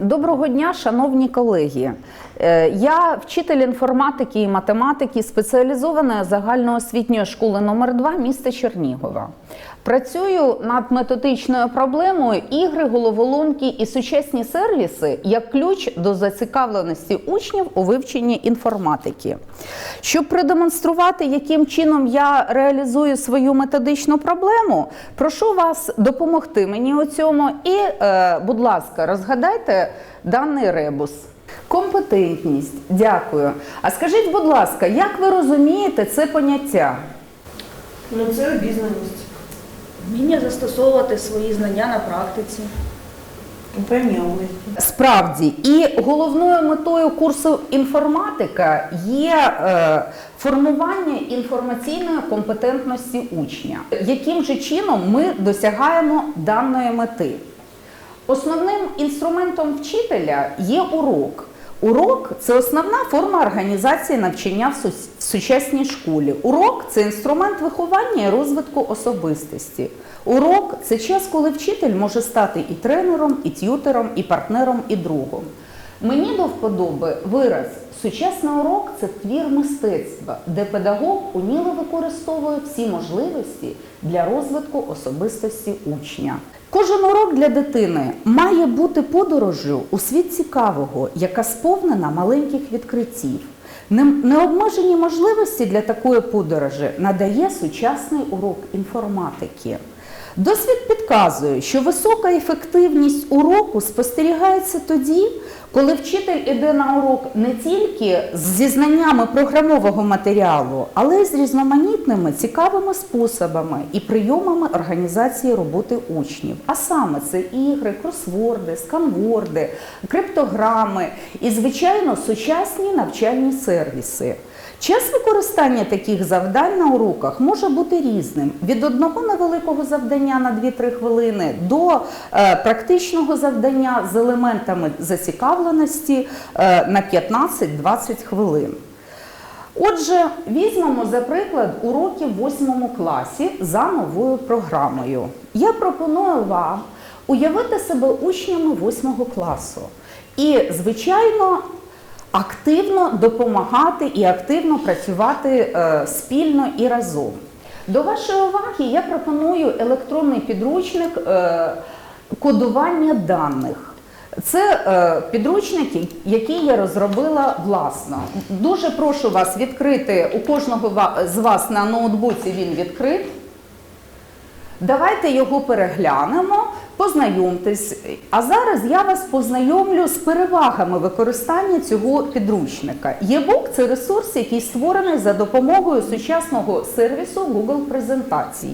Доброго дня, шановні колеги. Е, Я вчитель інформатики і математики спеціалізованої загальноосвітньої школи номер 2 міста Чернігова. Працюю над методичною проблемою ігри, головоломки і сучасні сервіси як ключ до зацікавленості учнів у вивченні інформатики. Щоб продемонструвати, яким чином я реалізую свою методичну проблему, прошу вас допомогти мені у цьому і, е, будь ласка, розгадайте даний ребус. Компетентність, дякую. А скажіть, будь ласка, як ви розумієте це поняття? Ну, це обізнаність. Вміння застосовувати свої знання на практиці. Справді, і головною метою курсу інформатика є е, формування інформаційної компетентності учня. Яким же чином ми досягаємо даної мети? Основним інструментом вчителя є урок. Урок це основна форма організації навчання в сучасній школі. Урок це інструмент виховання і розвитку особистості. Урок це час, коли вчитель може стати і тренером, і т'ютером, і партнером, і другом. Мені до вподоби вираз сучасний урок це твір мистецтва, де педагог уміло використовує всі можливості для розвитку особистості учня. Кожен урок для дитини має бути подорожю у світ цікавого, яка сповнена маленьких відкриттів. Необмежені можливості для такої подорожі надає сучасний урок інформатики. Досвід підказує, що висока ефективність уроку спостерігається тоді, коли вчитель іде на урок не тільки зі знаннями програмового матеріалу, але й з різноманітними цікавими способами і прийомами організації роботи учнів. А саме це ігри, кросворди, сканворди, криптограми і, звичайно, сучасні навчальні сервіси. Час використання таких завдань на уроках може бути різним: від одного невеликого завдання на 2-3 хвилини до е, практичного завдання з елементами зацікавленості е, на 15-20 хвилин. Отже, візьмемо за приклад уроки в 8 класі за новою програмою. Я пропоную вам уявити себе учнями 8 класу і, звичайно, активно допомагати і активно працювати е, спільно і разом. До вашої уваги я пропоную електронний підручник е, кодування даних. Це е, підручник, який я розробила власно. Дуже прошу вас відкрити у кожного з вас на ноутбуці він відкрит. Давайте його переглянемо, познайомтесь. А зараз я вас познайомлю з перевагами використання цього підручника. Єбук це ресурс, який створений за допомогою сучасного сервісу Google презентацій.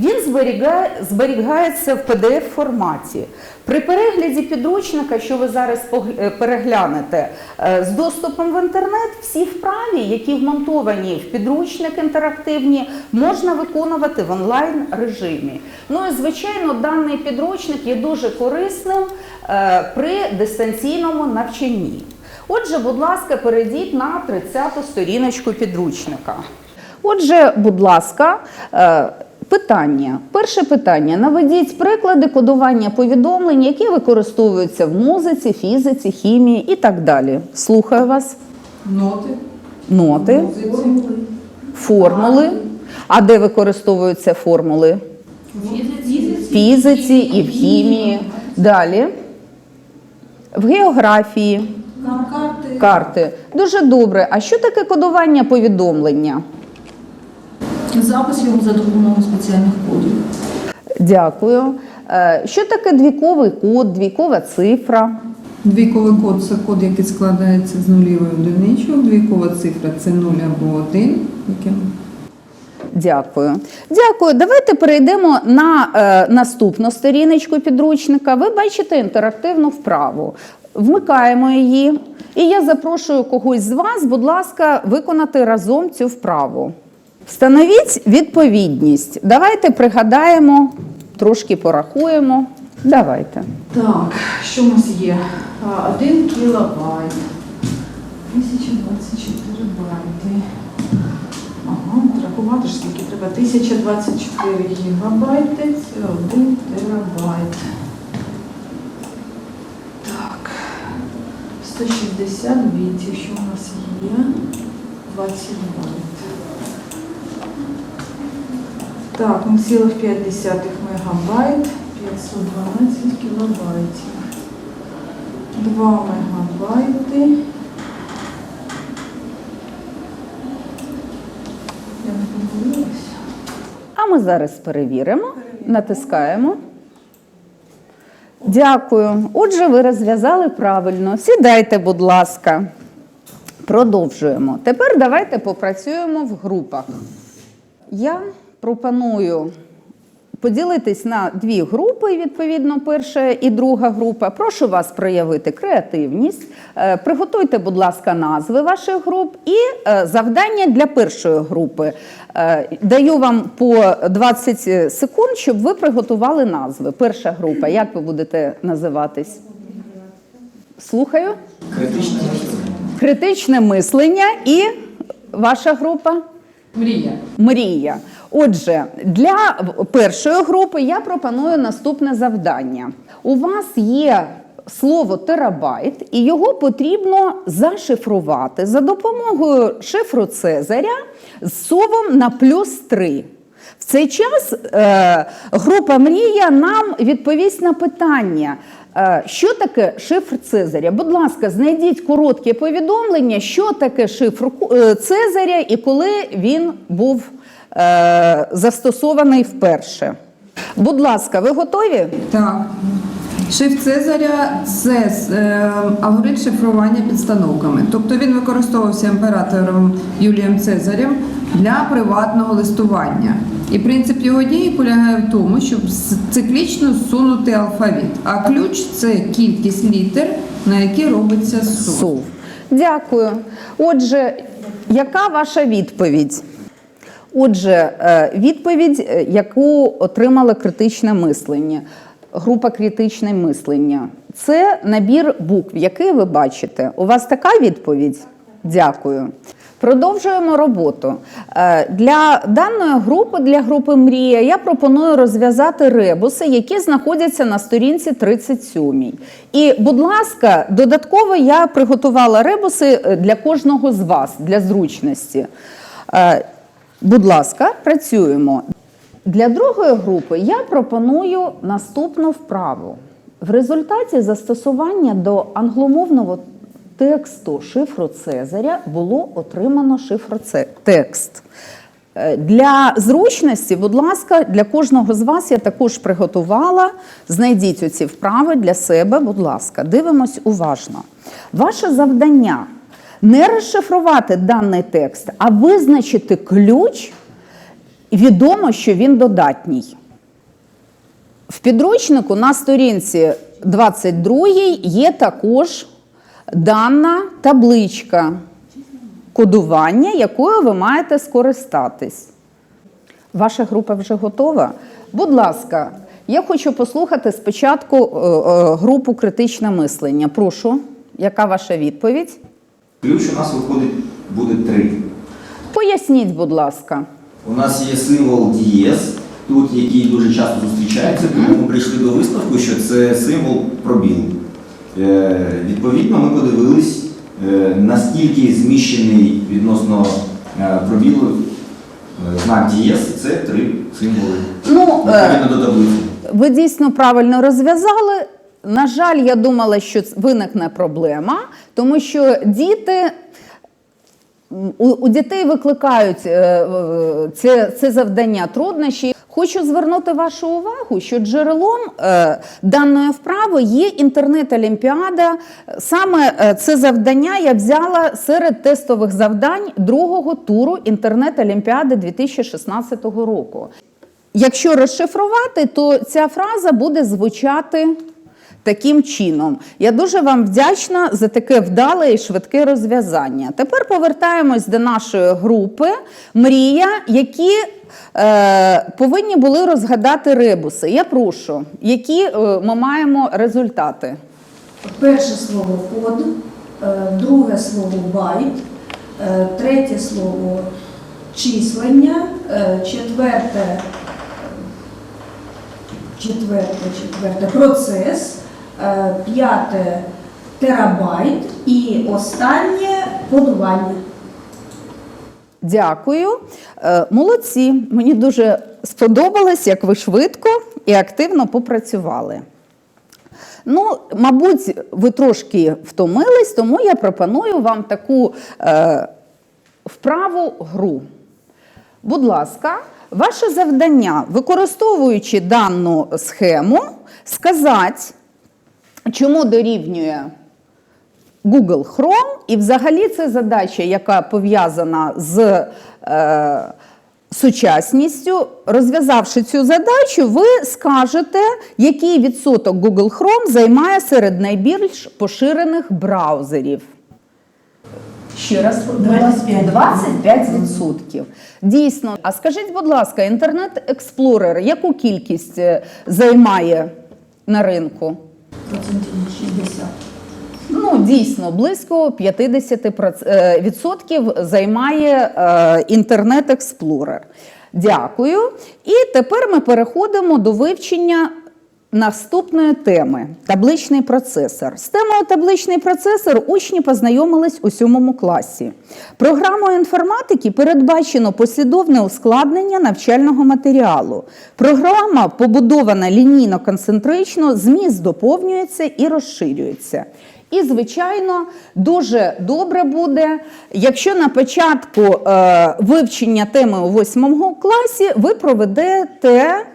Він зберігає, зберігається в pdf форматі. При перегляді підручника, що ви зараз е, переглянете, е, з доступом в інтернет, всі вправі, які вмонтовані в підручник інтерактивні, можна виконувати в онлайн режимі. Ну і звичайно, даний підручник є дуже корисним е, при дистанційному навчанні. Отже, будь ласка, перейдіть на 30-ту сторіночку підручника. Отже, будь ласка, питання. Перше питання. Наведіть приклади кодування повідомлень, які використовуються в музиці, фізиці, хімії і так далі. Слухаю вас. Ноти, Ноти, музиці, формули. А де використовуються формули? В фізиці і в хімії. Далі. В географії. карти, Карти. Дуже добре. А що таке кодування повідомлення? Запис його за допомогою спеціальних кодів. Дякую. Е, Що таке двіковий код, двійкова цифра? Двійковий код це код, який складається з нулів і одиничок. Двійкова цифра це 0 або 1. Яким... Дякую. Дякую. Давайте перейдемо на е, наступну сторіночку підручника. Ви бачите інтерактивну вправу. Вмикаємо її. І я запрошую когось з вас, будь ласка, виконати разом цю вправу. Встановіть відповідність. Давайте пригадаємо, трошки порахуємо. Давайте. Так, що у нас є? 1 кілобайт. 1024 байти. Ага, рахувати ж скільки треба. 1024 гігабайти, це 1 терабайт. Так. 160 бітів, що у нас є. 20 байт. Так, 0,5 мегабайт, 512 кілобайтів. 2 мегабайти. Я не помилилася. А ми зараз перевіримо, натискаємо. Дякую. Отже, ви розв'язали правильно. Сідайте, будь ласка. Продовжуємо. Тепер давайте попрацюємо в групах. Я пропоную поділитись на дві групи, відповідно, перша і друга група. Прошу вас проявити креативність. Е, Приготуйте, будь ласка, назви ваших груп і е, завдання для першої групи. Е, Даю вам по 20 секунд, щоб ви приготували назви. Перша група. Як ви будете називатись? Слухаю. Критичне мислення. Критичне мислення і ваша група? Мрія. Мрія. Отже, для першої групи я пропоную наступне завдання. У вас є слово терабайт, і його потрібно зашифрувати за допомогою шифру Цезаря з совом на плюс 3. В цей час е, група Мрія нам відповість на питання. Е, Що таке шифр Цезаря? Будь ласка, знайдіть коротке повідомлення, що таке шифр е, Цезаря і коли він був е, застосований вперше. Будь ласка, ви готові? Так. Шиф Цезаря це алгоритм шифрування підстановками. Тобто він використовувався імператором Юлієм Цезарем для приватного листування. І принцип його дії полягає в тому, щоб циклічно зсунути алфавіт. А ключ це кількість літер, на які робиться сув. Дякую. Отже, яка ваша відповідь? Отже, е, відповідь, е, яку отримало критичне мислення, група критичне мислення, це набір букв, який ви бачите. У вас така відповідь? Дякую. Продовжуємо роботу. Е, Для даної групи, для групи Мрія, я пропоную розв'язати ребуси, які знаходяться на сторінці 37. І, будь ласка, додатково я приготувала ребуси е, для кожного з вас для зручності. Е, Будь ласка, працюємо. Для другої групи я пропоную наступну вправу. В результаті застосування до англомовного тексту шифру Цезаря було отримано шифр текст. Е, Для зручності, будь ласка, для кожного з вас я також приготувала. Знайдіть оці вправи для себе, будь ласка, дивимось уважно. Ваше завдання не розшифрувати даний текст, а визначити ключ, відомо, що він додатній. В підручнику на сторінці 22 є також дана табличка кодування, якою ви маєте скористатись. Ваша група вже готова? Будь ласка, я хочу послухати спочатку е, е, групу критичне мислення. Прошу, яка ваша відповідь? Ключ у нас виходить буде три. Поясніть, будь ласка. У нас є символ дієс, тут який дуже часто зустрічається, тому ми прийшли до висновку, що це символ пробілу. Е, відповідно, ми подивились, е, наскільки зміщений відносно е, пробілу знак дієс, це три символи. Ну, Відповідно до таблиці. Ви дійсно правильно розв'язали. На жаль, я думала, що виникне проблема, тому що діти. У, дітей викликають це, це завдання труднощі. Хочу звернути вашу увагу, що джерелом е, даної вправи є інтернет-олімпіада. Саме е, це завдання я взяла серед тестових завдань другого туру інтернет-олімпіади 2016 року. Якщо розшифрувати, то ця фраза буде звучати таким чином. Я дуже вам вдячна за таке вдале і швидке розв'язання. Тепер повертаємось до нашої групи Мрія, які е, повинні були розгадати ребуси. Я прошу, які е, ми маємо результати. Перше слово код, е, друге слово байт, е, третє слово числення, е, четверте, четверте, четверте процес, п'яте терабайт і останнє кодування. Дякую. Е, Молодці. Мені дуже сподобалось, як ви швидко і активно попрацювали. Ну, мабуть, ви трошки втомились, тому я пропоную вам таку е, вправу гру. Будь ласка, ваше завдання, використовуючи дану схему, сказати, чому дорівнює Google Chrome, і взагалі це задача, яка пов'язана з е, сучасністю. Розв'язавши цю задачу, ви скажете, який відсоток Google Chrome займає серед найбільш поширених браузерів. Ще раз, 25. 25%. Дійсно. А скажіть, будь ласка, інтернет Explorer яку кількість е, займає на ринку? Процентів 60. Ну, дійсно, близько 50% займає е, інтернет Explorer. Дякую. І тепер ми переходимо до вивчення наступної теми табличний процесор. З темою табличний процесор учні познайомились у сьомому класі. Програмою інформатики передбачено послідовне ускладнення навчального матеріалу. Програма побудована лінійно-концентрично, зміст доповнюється і розширюється. І, звичайно, дуже добре буде, якщо на початку е, вивчення теми у восьмому класі ви проведете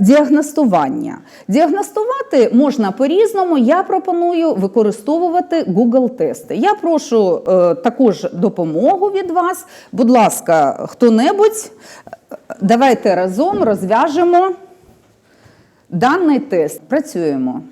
діагностування. Діагностувати можна по-різному. Я пропоную використовувати Google-тести. Я прошу е, також допомогу від вас. Будь ласка, хто-небудь, е, давайте разом розв'яжемо даний тест. Працюємо.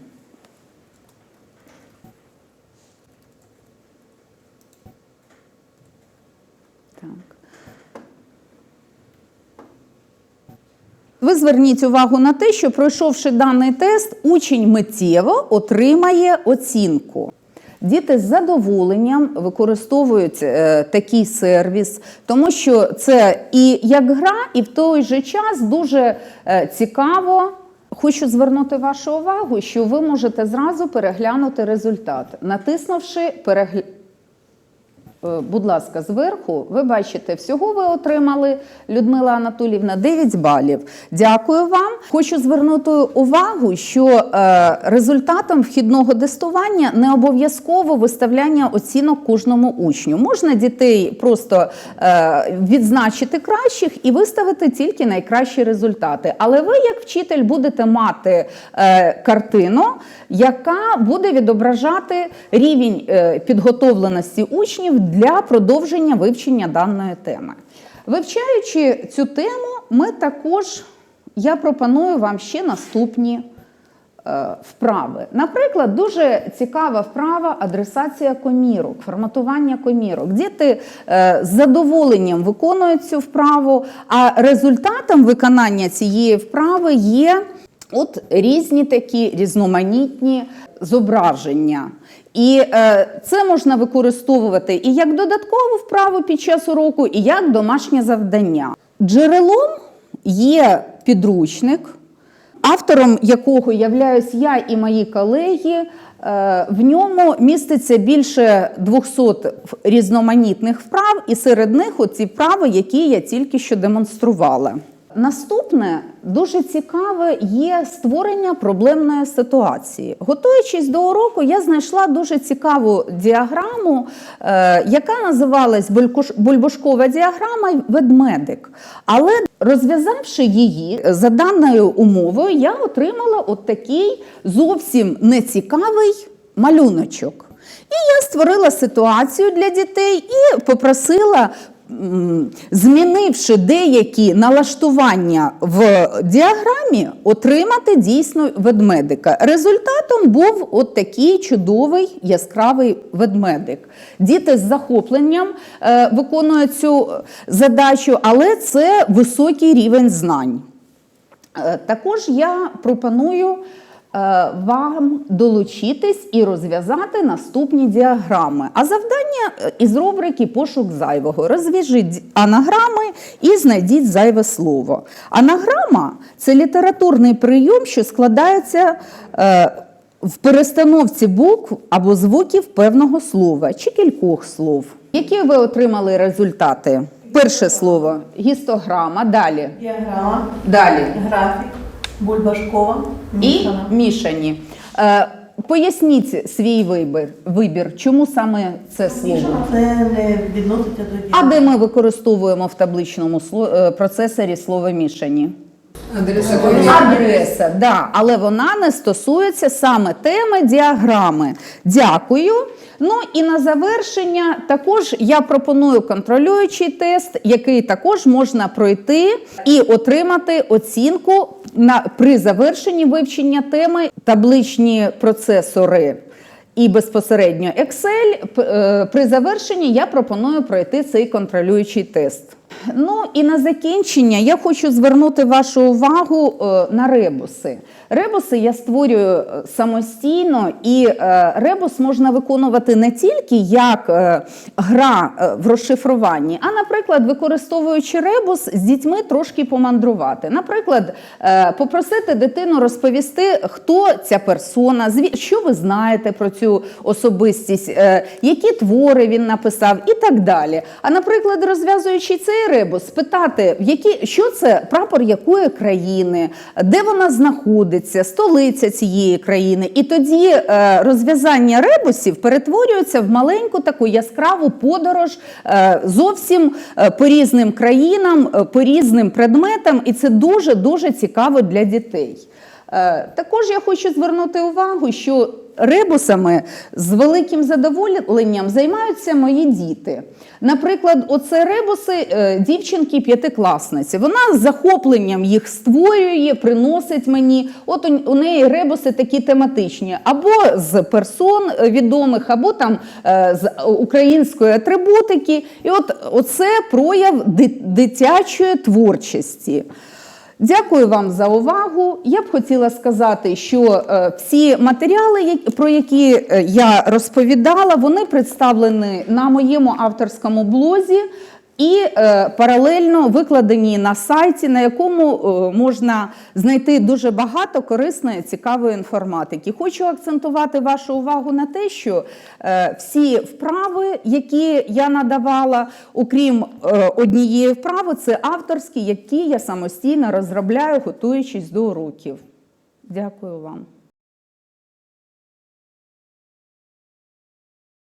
Ви зверніть увагу на те, що пройшовши даний тест, учень миттєво отримає оцінку. Діти з задоволенням використовують е, такий сервіс, тому що це і як гра, і в той же час дуже е, цікаво. Хочу звернути вашу увагу, що ви можете зразу переглянути результат, натиснувши перегля... Е, Будь ласка, зверху ви бачите, всього ви отримали Людмила Анатолівна 9 балів. Дякую вам. Хочу звернути увагу, що е, результатом вхідного тестування не обов'язково виставляння оцінок кожному учню. Можна дітей просто е, відзначити кращих і виставити тільки найкращі результати. Але ви, як вчитель, будете мати картину, яка буде відображати рівень підготовленості учнів для продовження вивчення даної теми. Вивчаючи цю тему, ми також я пропоную вам ще наступні е, вправи. Наприклад, дуже цікава вправа адресація комірок, форматування комірок. Діти е, з задоволенням виконують цю вправу, а результатом виконання цієї вправи є от різні такі різноманітні зображення. І е, це можна використовувати і як додаткову вправу під час уроку, і як домашнє завдання. Джерелом є підручник, автором якого являюсь я і мої колеги. Е, В ньому міститься більше 200 різноманітних вправ, і серед них оці вправи, які я тільки що демонструвала. Наступне дуже цікаве є створення проблемної ситуації. Готуючись до уроку, я знайшла дуже цікаву діаграму, е, яка називалась «Булькуш- бульбашкова діаграма ведмедик. Але розв'язавши її за даною умовою, я отримала от такий зовсім нецікавий малюночок. І я створила ситуацію для дітей і попросила змінивши деякі налаштування в діаграмі, отримати дійсно ведмедика. Результатом був от такий чудовий яскравий ведмедик. Діти з захопленням е, виконують цю задачу, але це високий рівень знань. Е, Також я пропоную е, вам долучитись і розв'язати наступні діаграми. А завдання е, із рубрики Пошук зайвого. Розв'яжіть анаграми і знайдіть зайве слово. Анаграма це літературний прийом, що складається. е, в перестановці букв або звуків певного слова чи кількох слов. Які ви отримали результати? Перше слово гістограма, далі. Діаграма, Далі. графік, бульбашкова, І мішана. мішані. Е, поясніть свій вибір, вибір, чому саме це слово? Мішана це не відноситься до А де ми використовуємо в табличному е, процесорі слово мішані? Адреса Адреса, да, але вона не стосується саме теми діаграми. Дякую. Ну і на завершення також я пропоную контролюючий тест, який також можна пройти і отримати оцінку на при завершенні вивчення теми табличні процесори. І безпосередньо Excel е, при завершенні я пропоную пройти цей контролюючий тест. Ну і на закінчення я хочу звернути вашу увагу е, на ребуси. Ребуси я створюю е, самостійно, і е, ребус можна виконувати не тільки як е, гра в розшифруванні, а, наприклад, використовуючи ребус з дітьми трошки помандрувати. Наприклад, попросити дитину розповісти, хто ця персона, що ви знаєте про цю особистість, які твори він написав і так далі. А наприклад, розв'язуючи цей ребус, спитати, в які, що це прапор якої країни, де вона знаходиться, столиця цієї країни. І тоді е, розв'язання ребусів перетворюється в маленьку таку яскраву подорож е, зовсім е, по різним країнам, е, по різним предметам, і це дуже дуже цікаво для дітей. Е, Також я хочу звернути увагу, що ребусами з великим задоволенням займаються мої діти. Наприклад, оце ребуси е, дівчинки п'ятикласниці. Вона з захопленням їх створює, приносить мені. От у, неї ребуси такі тематичні, або з персон е, відомих, або там е, з української атрибутики. І от оце прояв дитячої творчості. Дякую вам за увагу. Я б хотіла сказати, що е, всі матеріали, про які е, я розповідала, вони представлені на моєму авторському блозі і е, паралельно викладені на сайті, на якому е, можна знайти дуже багато корисної, цікавої інформатики. Хочу акцентувати вашу увагу на те, що е, всі вправи, які я надавала, окрім е, однієї вправи, це авторські, які я самостійно розробляю, готуючись до уроків. Дякую вам.